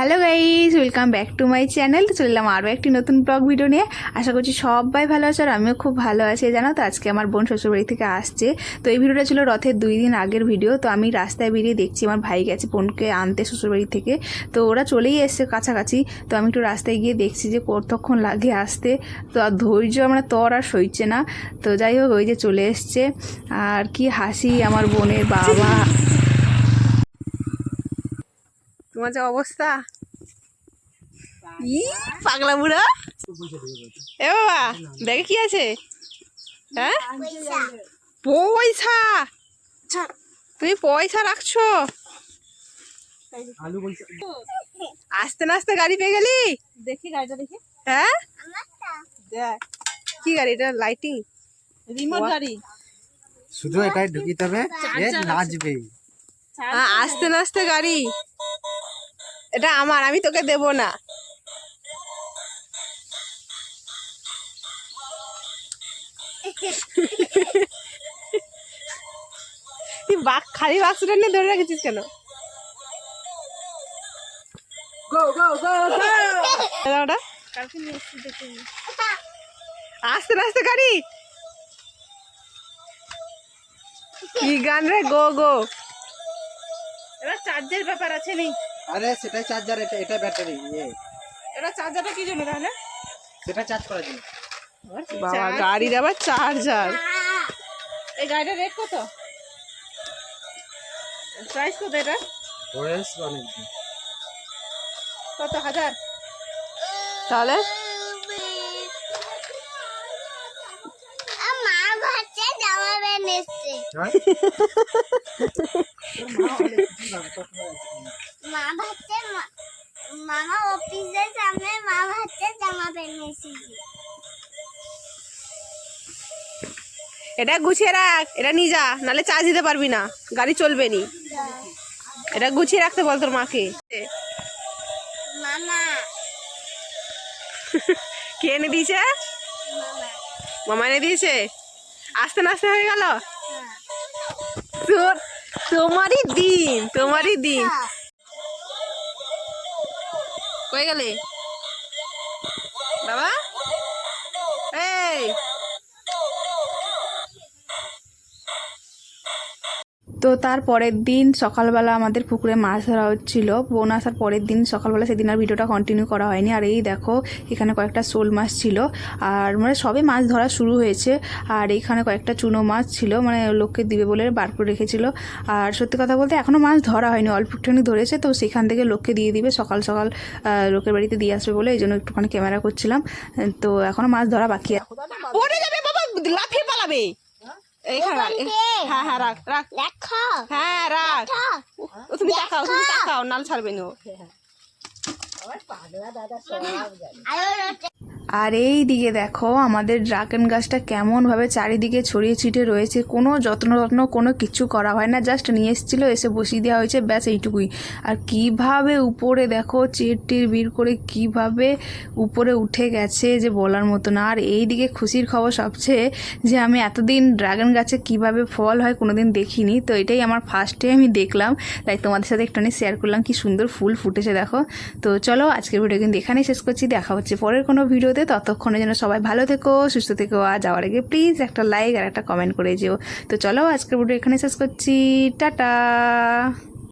Welcome back to my channel. তো চলে এলাম আরও একটি নতুন ব্লগ ভিডিও নিয়ে। আশা করছি সবাই ভালো আছে আর আমিও খুব ভালো আছি। জানো তো, আজকে আমার বোন শ্বশুরবাড়ি থেকে আসছে। তো এই ভিডিওটা ছিল রথের দুই দিন আগের ভিডিও। তো আমি রাস্তায় বেরিয়ে দেখছি আমার ভাই গেছে বোনকে আনতে শ্বশুরবাড়ি থেকে। তো ওরা চলেই এসছে কাছাকাছি। তো আমি একটু রাস্তায় গিয়ে দেখছি যে কতক্ষণ লাগে আসতে। তো আর ধৈর্য আমরা তর আর সইছে না। তো যাই হোক, ওই যে চলে এসছে। আর কি হাসি আমার বোনের বাবা। তোমার যা অবস্থা? ই পাগলা। বুড়া। এ বাবা ব্যাগে কি আছে? হ্যাঁ? পয়সা। তুমি পয়সা রাখছো? আস্তে না আস্তে গাড়ি পেয়ে গেলি? দেখি গাড়িটা দেখি। হ্যাঁ? কি গাড়ি? এটা লাইটিং রিমোট গাড়ি। শুধু এটাই ঢুকিতে হবে। নাচবে। আস্তে না আস্তে গাড়ি। এটা আমার আমি তোকে দেব না। তুই বাক খালি বাক্সটা নিয়ে ধরে রেখেছিস কেন? ওটা। আস্তে আস্তে গাড়ি। কি গান রে গো গো। এবার চার্জের ব্যাপার আছে নেই। আরে সেটাই চার্জার এটা এটা ব্যাটারি ইয়ে। এবার চার্জারটা কি জন্য তাহলে? সেটা চার্জ করার জন্য। বাবা গাড়ির আবার চার্জার এই গাড়িটার রেট কত? প্রাইস কত এটা? ওরেস অনেক কত হাজার? তাহলে? মা হ্যাঁ? মা ভাবছে মামা অফিসের সামনে মা ভাবছে জামা প্যান্ট এসেছি। এটা গুছিয়ে রাখ এটা নিয়ে যা নালে চার্জ দিতে পারবি না গাড়ি চলবে নি। এটা গুছিয়ে রাখতে বল তোর মাকে। মামা। কে এনে দিয়েছে? মামা এনে দিয়েছে? আস্তে না আস্তে হয়ে গেল? তোর তোমারই দিন তোমারই দিন। কই গেলে? তো তার পরের দিন সকালবেলা আমাদের পুকুরে মাছ ধরা হচ্ছিল। বোন আসার পরের দিন সকালবেলা সেদিন আর ভিডিওটা কন্টিনিউ করা হয়নি। আর এই দেখো, এখানে কয়েকটা শোল মাছ ছিল। আর মানে সবে মাছ ধরা শুরু হয়েছে। আর এইখানে কয়েকটা চুনো মাছ ছিল। মানে লোককে দিবে বলে বার করে রেখেছিল। আর সত্যি কথা বলতে এখনও মাছ ধরা হয়নি। অল্প একটুখানি ধরেছে। তো সেখান থেকে লোককে দিয়ে দিবে। সকাল সকাল লোকের বাড়িতে দিয়ে আসবে বলে এই জন্য একটুখানি ক্যামেরা করছিলাম। তো এখনও মাছ ধরা বাকি বাবা, লাফিয়ে পালাবে। হ্যাঁ হ্যাঁ রাখ রাখ। হ্যাঁ রাখ। তুমি তাকাও তুমি তাকাও নাল ছাড়বে না। আর এই দিকে দেখো, আমাদের ড্রাগন গাছটা কেমনভাবে চারিদিকে ছড়িয়ে ছিটে রয়েছে। কোনো যত্ন যত্ন কোনো কিছু করা হয় না জাস্ট নিয়ে এসেছিল, এসে বসিয়ে দেওয়া হয়েছে, ব্যাস এইটুকুই। আর কীভাবে উপরে দেখো চির টির বির করে কীভাবে উপরে উঠে গেছে যে বলার মতো না। আর এই দিকে খুশির খবর সবচেয়ে যে আমি এতদিন ড্রাগন গাছে কীভাবে ফল হয় কোনোদিন দেখিনি, তো এটাই আমার ফার্স্টে আমি দেখলাম। তাই তোমাদের সাথে একটুখানি শেয়ার করলাম, কি সুন্দর ফুল ফুটেছে দেখো। তো চলো, আজকের ভিডিও কিন্তু এখানেই শেষ করছি, দেখা হচ্ছে পরের কোনো ভিডিওতে ততক্ষণে যেন সবাই ভালো থেকো, সুস্থ থেকো, আর যাওয়ার আগে প্লিজ একটা লাইক আর একটা কমেন্ট করে যেও। তো চলো আজকের ভিডিও এখানে শেষ করছি। টাটা!